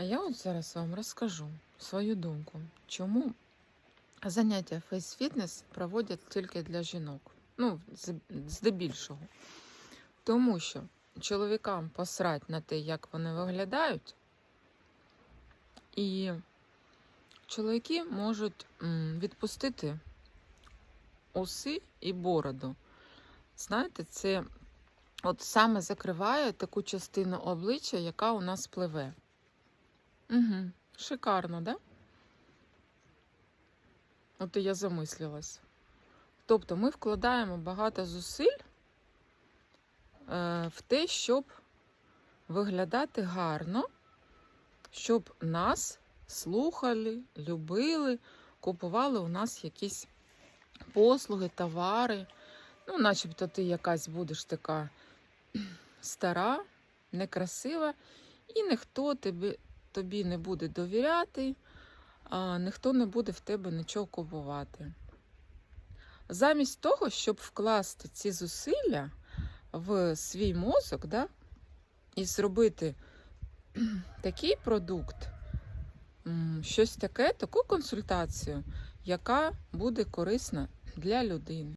А я от зараз вам розкажу свою думку, чому заняття фейс-фітнес проводять тільки для жінок. Ну, здебільшого. Тому що чоловікам посрать на те, як вони виглядають, і чоловіки можуть відпустити уси і бороду. Знаєте, це от саме закриває таку частину обличчя, яка у нас пливе. Угу. Шикарно, да? От і я замислилась. Тобто ми вкладаємо багато зусиль е, в те, щоб виглядати гарно, щоб нас слухали, любили, купували у нас якісь послуги, товари. Ну, начебто ти якась будеш така стара, некрасива, і ніхто тобі, тобі не буде довіряти, а ніхто не буде в тебе нічого купувати. Замість того, щоб вкласти ці зусилля в свій мозок, да, і зробити такий продукт, щось таке, таку консультацію, яка буде корисна для людини.